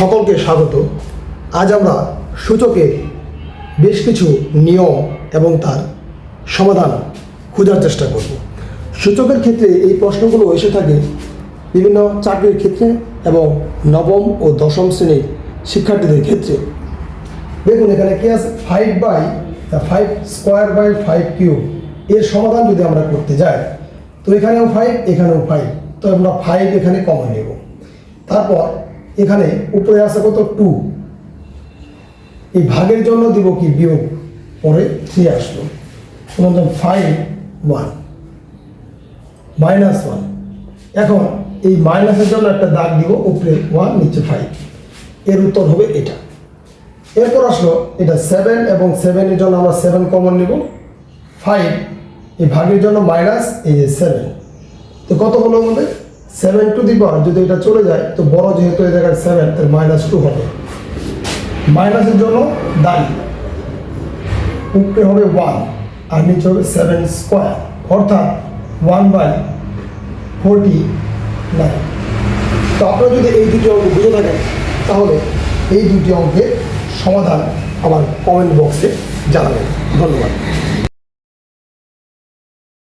সকলকে স্বাগত। আজ আমরা সূচকের বেশ কিছু নিয়ম এবং তার সমাধান খোঁজার চেষ্টা করব। সূচকের ক্ষেত্রে এই প্রশ্নগুলো এসে থাকে বিভিন্ন চাকরির ক্ষেত্রে এবং নবম ও দশম শ্রেণির শিক্ষার্থীদের ক্ষেত্রে। দেখুন, এখানে কি আছে? Five by five square by five cube এর সমাধান যদি আমরা করতে যাই, তো এখানেও ফাইভ এখানেও ফাইভ তো আমরা ফাইভ এখানে কমন নেব। তারপর এখানে উপরে আছে কত? টু। এই ভাগের জন্য দিব কি? বিয়োগ পরে থ্রি আসলো। ফাইভ ওয়ান মাইনাস ওয়ান এখন এই মাইনাসের জন্য একটা দাগ দিব উপরে ওয়ান নিচে ফাইভ এর উত্তর হবে এটা। এরপর আসলো এটা সেভেন এবং সেভেনের জন্য আমরা সেভেন কমন নেব। ফাইভ এই ভাগের জন্য মাইনাস এই যে সেভেন তো কত হলো আমাদের? সেভেন টু দি পাওয়ার যদি এটা চলে যায়, তো বড় যেহেতু এই জায়গায় সেভেন তার মাইনাস টু হবে। মাইনাসের জন্য দাঁড়ি। উপরে হবে ওয়ান আর নিচে হবে সেভেন স্কোয়ার অর্থাৎ ওয়ান বাই ফোরটি নাইন তো আপনারা যদি এই দুটি অঙ্ক বুঝে থাকেন, তাহলে এই দুটি অঙ্কের সমাধান আমার কমেন্ট বক্সে জানাবেন। ধন্যবাদ।